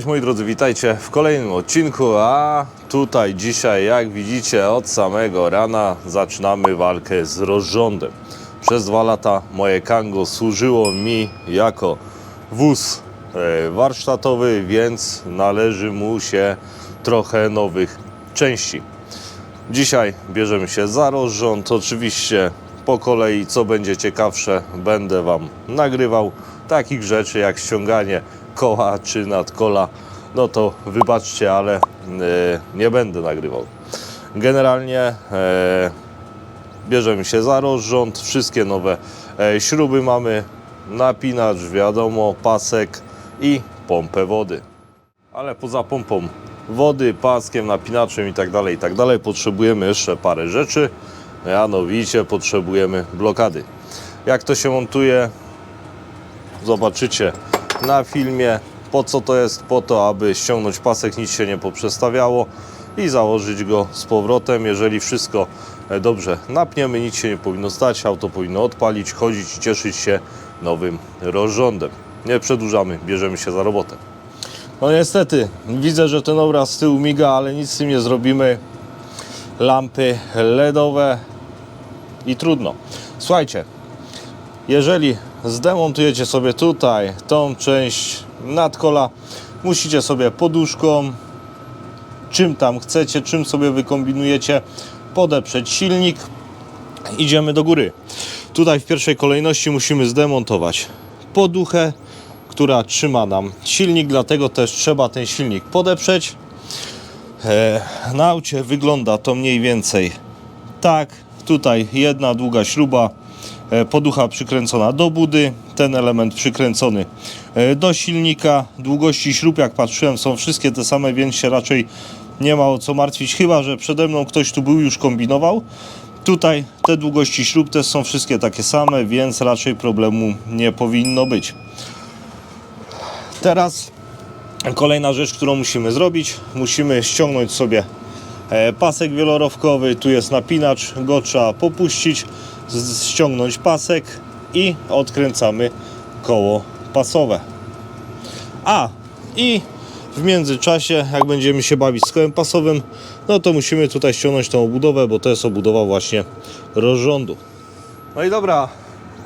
Cześć moi drodzy, witajcie w kolejnym odcinku, a tutaj dzisiaj jak widzicie od samego rana zaczynamy walkę z rozrządem. Przez dwa lata moje Kango służyło mi jako wóz e, warsztatowy, więc należy mu się trochę nowych części. Dzisiaj bierzemy się za rozrząd. Oczywiście po kolei, co będzie ciekawsze, będę Wam nagrywał. Takich rzeczy jak ściąganie koła czy nadkola, no to wybaczcie, ale e, nie będę nagrywał. Generalnie e, bierzemy się za rozrząd. Wszystkie nowe e, śruby mamy, napinacz, wiadomo, pasek i pompę wody ale poza pompą wody, paskiem, napinaczem i tak dalej, i tak dalej, potrzebujemy jeszcze parę rzeczy. Mianowicie potrzebujemy blokady. Jak to się montuje, zobaczycie na filmie. Po co to jest? Po to, aby ściągnąć pasek, nic się nie poprzestawiało i założyć go z powrotem. Jeżeli wszystko e, dobrze napniemy, nic się nie powinno stać, auto powinno odpalić, chodzić i cieszyć się nowym rozrządem. Nie przedłużamy, bierzemy się za robotę. No niestety, widzę, że ten obraz z tyłu miga, ale nic z tym nie zrobimy. Lampy LEDowe i trudno. Słuchajcie, jeżeli zdemontujecie sobie tutaj tą część nadkola, musicie sobie poduszką, czym tam chcecie, czym sobie wykombinujecie, podeprzeć silnik. Idziemy do góry. Tutaj w pierwszej kolejności musimy zdemontować poduchę, która trzyma nam silnik, dlatego też trzeba ten silnik podeprzeć. E, na aucie wygląda to mniej więcej tak. Tutaj jedna długa śruba, poducha przykręcona do budy, ten element przykręcony e, do silnika. Długości śrub, jak patrzyłem, są wszystkie te same, więc się raczej nie ma o co martwić, chyba że przede mną ktoś tu był już kombinował. Tutaj te długości śrub też są wszystkie takie same, więc raczej problemu nie powinno być. Teraz kolejna rzecz, którą musimy zrobić, musimy ściągnąć sobie e, pasek wielorowkowy, tu jest napinacz, go trzeba popuścić, ściągnąć pasek i odkręcamy koło pasowe. A i w międzyczasie, jak będziemy się bawić z kołem pasowym, no to musimy tutaj ściągnąć tą obudowę, bo to jest obudowa właśnie rozrządu. No i dobra,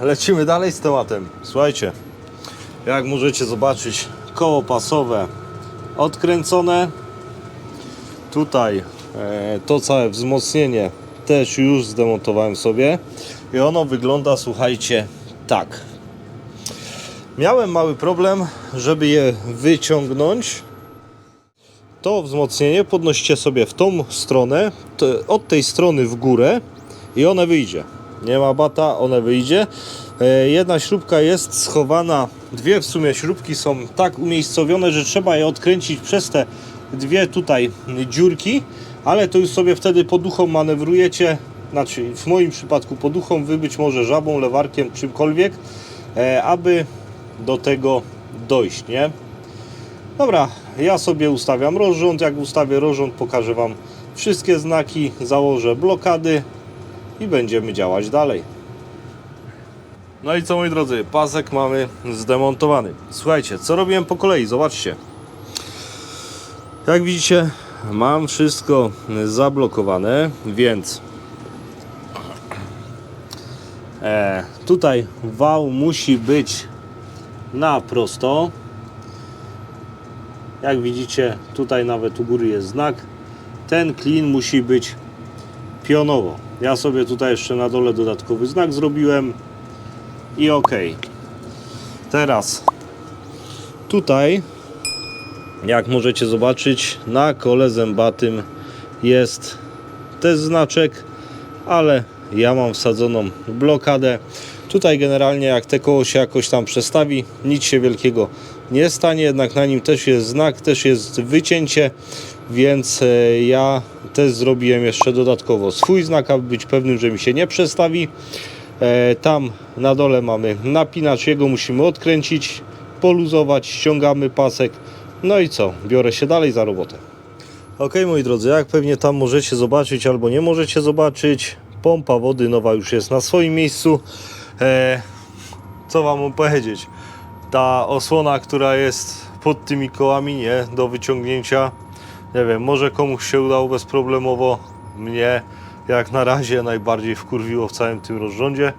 lecimy dalej z tematem. Słuchajcie, jak możecie zobaczyć, koło pasowe odkręcone. Tutaj e, to całe wzmocnienie też już zdemontowałem sobie i ono wygląda, słuchajcie, tak. Miałem mały problem, żeby je wyciągnąć. To wzmocnienie podnosicie sobie w tą stronę, od tej strony w górę i one wyjdzie. Nie ma bata, one wyjdzie. E, Jedna śrubka jest schowana, dwie w sumie śrubki są tak umiejscowione, że trzeba je odkręcić przez te dwie tutaj dziurki, ale to już sobie wtedy poduchą manewrujecie, znaczy w moim przypadku poduchą, wy być może żabą, lewarkiem, czymkolwiek, e, aby do tego dojść, nie? Dobra, ja sobie ustawiam rozrząd. Jak ustawię rozrząd, pokażę Wam wszystkie znaki, założę blokady i będziemy działać dalej. No i co moi drodzy, pasek mamy zdemontowany. Słuchajcie, co robiłem po kolei, zobaczcie. Jak widzicie, mam wszystko zablokowane, więc e, tutaj wał musi być na prosto. Jak widzicie, tutaj nawet u góry jest znak. Ten klin musi być pionowo. Ja sobie tutaj jeszcze na dole dodatkowy znak zrobiłem i ok. Teraz tutaj, jak możecie zobaczyć, na kole zębatym jest też znaczek, ale ja mam wsadzoną blokadę. Tutaj generalnie jak te koło się jakoś tam przestawi, nic się wielkiego nie stanie, jednak na nim też jest znak, też jest wycięcie, więc e, ja też zrobiłem jeszcze dodatkowo swój znak, aby być pewnym, że mi się nie przestawi. E, Tam na dole mamy napinacz, jego musimy odkręcić, poluzować, ściągamy pasek. No i co? Biorę się dalej za robotę. Ok, moi drodzy, jak pewnie tam możecie zobaczyć albo nie możecie zobaczyć, pompa wody nowa już jest na swoim miejscu. E, co Wam powiedzieć? Ta osłona, która jest pod tymi kołami nie do wyciągnięcia. Nie wiem, może komuś się udało bezproblemowo. Mnie jak na razie najbardziej wkurwiło w całym tym rozrządzie.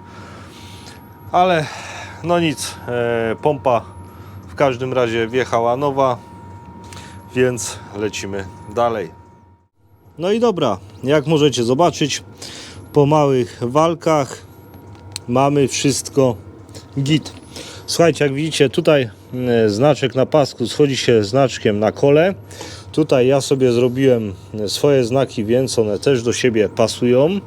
Ale no nic, e, pompa w każdym razie wjechała nowa, więc lecimy dalej. No i dobra, jak możecie zobaczyć, po małych walkach mamy wszystko git. Słuchajcie, jak widzicie, tutaj e, znaczek na pasku schodzi się znaczkiem na kole. Tutaj ja sobie zrobiłem swoje znaki, więc one też do siebie pasują.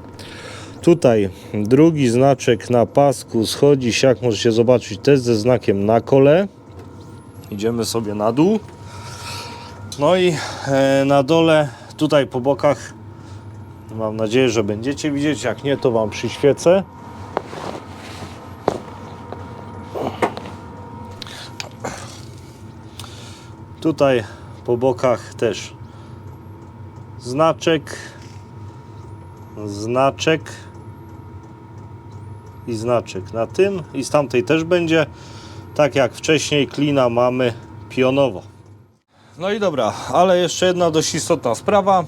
Tutaj drugi znaczek na pasku schodzi się, jak możecie zobaczyć, też ze znakiem na kole. Idziemy sobie na dół. No i e, na dole, tutaj po bokach, mam nadzieję, że będziecie widzieć. Jak nie, to Wam przyświecę. Tutaj po bokach też znaczek, znaczek i znaczek na tym i z tamtej też będzie. Tak jak wcześniej klina mamy pionowo. No i dobra, ale jeszcze jedna dość istotna sprawa.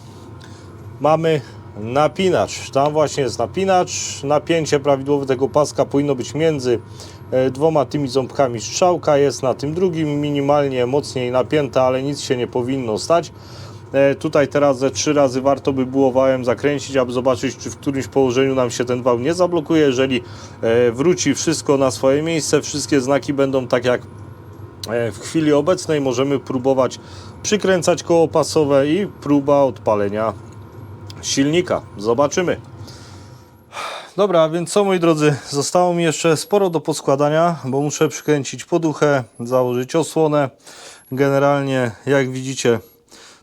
Mamy napinacz. Tam właśnie jest napinacz. Napięcie prawidłowe tego paska powinno być między e, dwoma tymi ząbkami strzałka. Jest na tym drugim minimalnie mocniej napięta, ale nic się nie powinno stać. E, Tutaj teraz ze trzy razy warto by było wałem zakręcić, aby zobaczyć, czy w którymś położeniu nam się ten wał nie zablokuje. Jeżeli e, wróci wszystko na swoje miejsce, wszystkie znaki będą tak jak W chwili obecnej możemy próbować przykręcać koło pasowe i próba odpalenia silnika. Zobaczymy. Dobra, więc co moi drodzy, zostało mi jeszcze sporo do poskładania, bo muszę przykręcić poduchę, założyć osłonę. Generalnie, jak widzicie,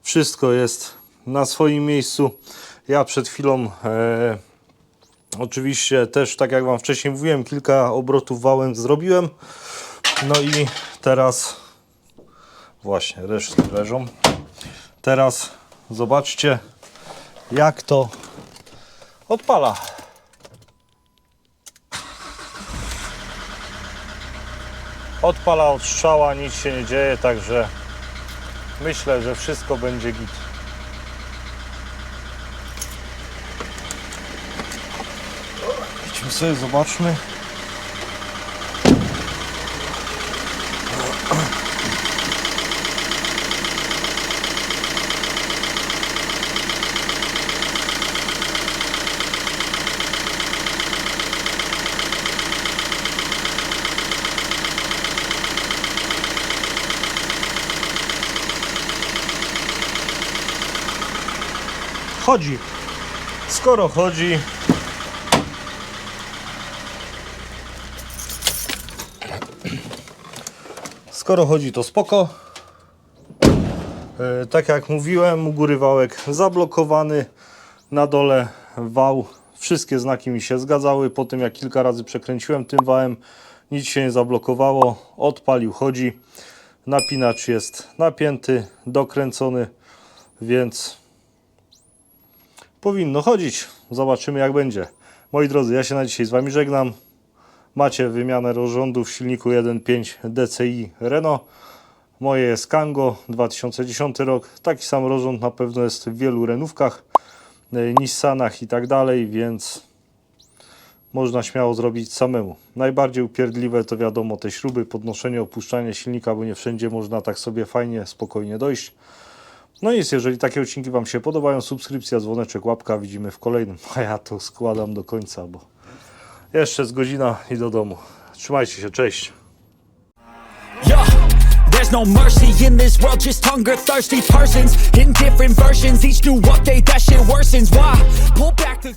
wszystko jest na swoim miejscu. Ja przed chwilą e, oczywiście też, tak jak Wam wcześniej mówiłem, kilka obrotów wałem zrobiłem. No i teraz właśnie resztki leżą. Teraz zobaczcie jak to odpala. Odpala od strzała, nic się nie dzieje, także myślę, że wszystko będzie git. Idźmy sobie, zobaczmy. Chodzi. Skoro chodzi, skoro chodzi to spoko. E, Tak jak mówiłem, u góry wałek zablokowany, na dole wał. Wszystkie znaki mi się zgadzały. Po tym jak kilka razy przekręciłem tym wałem, nic się nie zablokowało. Odpalił, chodzi. Napinacz jest napięty, dokręcony, więc powinno chodzić. Zobaczymy jak będzie. Moi drodzy, ja się na dzisiaj z Wami żegnam. Macie wymianę rozrządu w silniku 1.5 DCI Renault. Moje jest Kango, 2010 rok. Taki sam rozrząd na pewno jest w wielu Renówkach, e, Nissanach i tak dalej, więc można śmiało zrobić samemu. Najbardziej upierdliwe to wiadomo te śruby, podnoszenie, opuszczanie silnika, bo nie wszędzie można tak sobie fajnie, spokojnie dojść. No nic, jeżeli takie odcinki Wam się podobają, subskrypcja, dzwoneczek, łapka, widzimy w kolejnym. A ja to składam do końca, bo jeszcze z godzina i do domu. Trzymajcie się, cześć. No mercy in this world, just hunger thirsty persons in different versions. Each new update, that shit worsens. Why? Pull back the